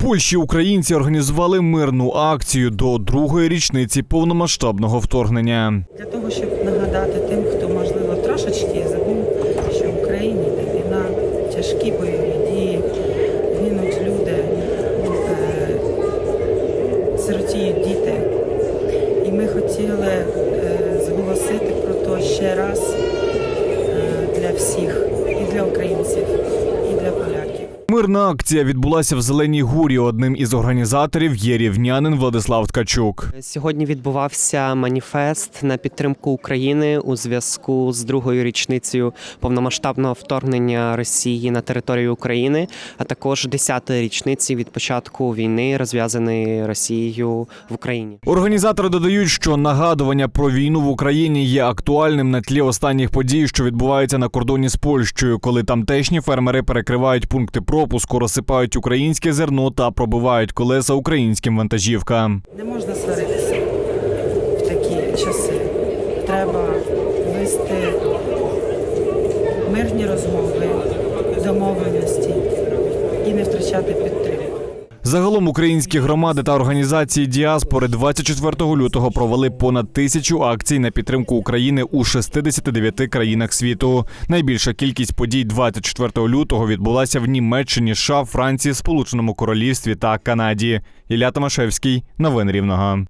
Польщі українці організували мирну акцію до другої річниці повномасштабного вторгнення. Для того, щоб нагадати тим, хто можливо трошечки забув, що в Україні війна, тяжкі бойові дії, гинуть люди, е, сиротіють діти. І ми хотіли е, зголосити про то ще раз е, для всіх, і для українців, і для. Мирна акція відбулася в Зеленій Гурі. Одним із організаторів є рівнянин Владислав Ткачук. Сьогодні відбувався маніфест на підтримку України у зв'язку з другою річницею повномасштабного вторгнення Росії на територію України, а також 10-ї річниці від початку війни, розв'язаної Росією в Україні. Організатори додають, що нагадування про війну в Україні є актуальним на тлі останніх подій, що відбуваються на кордоні з Польщею, коли тамтешні фермери перекривають пункти пропуску, розсипають українське зерно та пробивають колеса українським вантажівкам. Не можна сваритися в такі часи. Треба вести мирні розмови, домовленості і не втрачати підтримку. Загалом українські громади та організації діаспори 24 лютого провели понад тисячу акцій на підтримку України у 69 країнах світу. Найбільша кількість подій 24 лютого відбулася в Німеччині, США, Франції, Сполученому Королівстві та Канаді. Ілля Томашевський, новин Рівного.